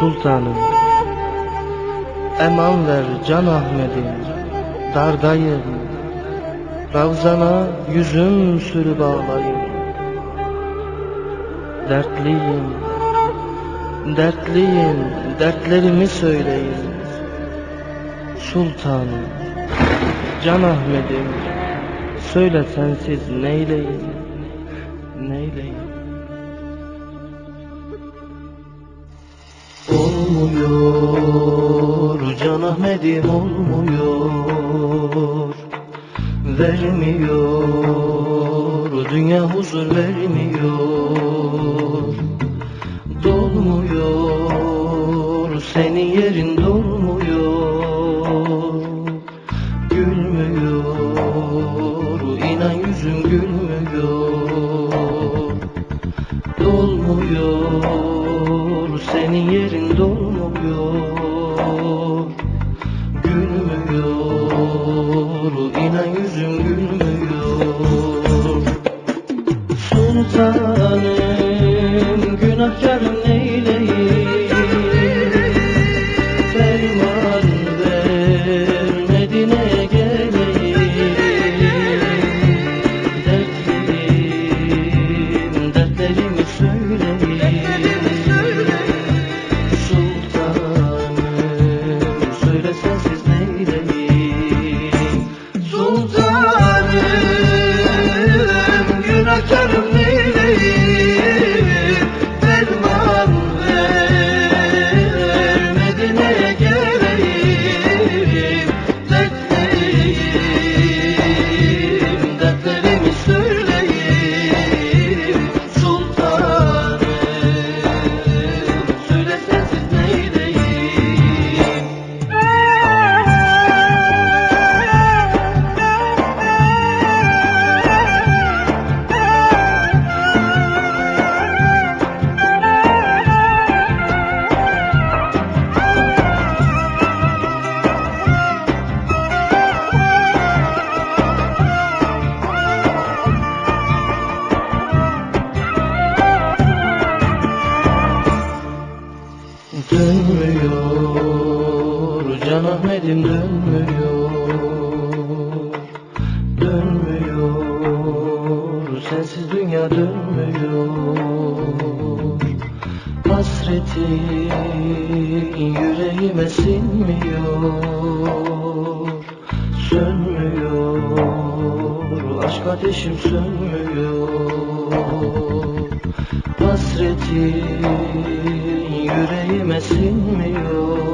sultanım Eman ver can Ahmet'im Dardayım. Ravzana yüzüm sürüp ağlayım Dertliyim Dertliyim Dertlerimi söyleyin Sultanım Can Ahmet'im Söyle sensiz neyleyim Neyleyim Olmuyor. Can Ahmet'im olmuyor. Vermiyor. Dünya huzur vermiyor. Dolmuyor. Senin yerin Ahmet'im dönmüyor Dönmüyor. Sensiz dünya dönmüyor. Hasretin yüreğime sinmiyor. Sönmüyor Aşk ateşim sönmüyor. Hasretin yüreğime sinmiyor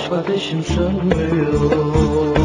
Aşk ateşim sönmüyor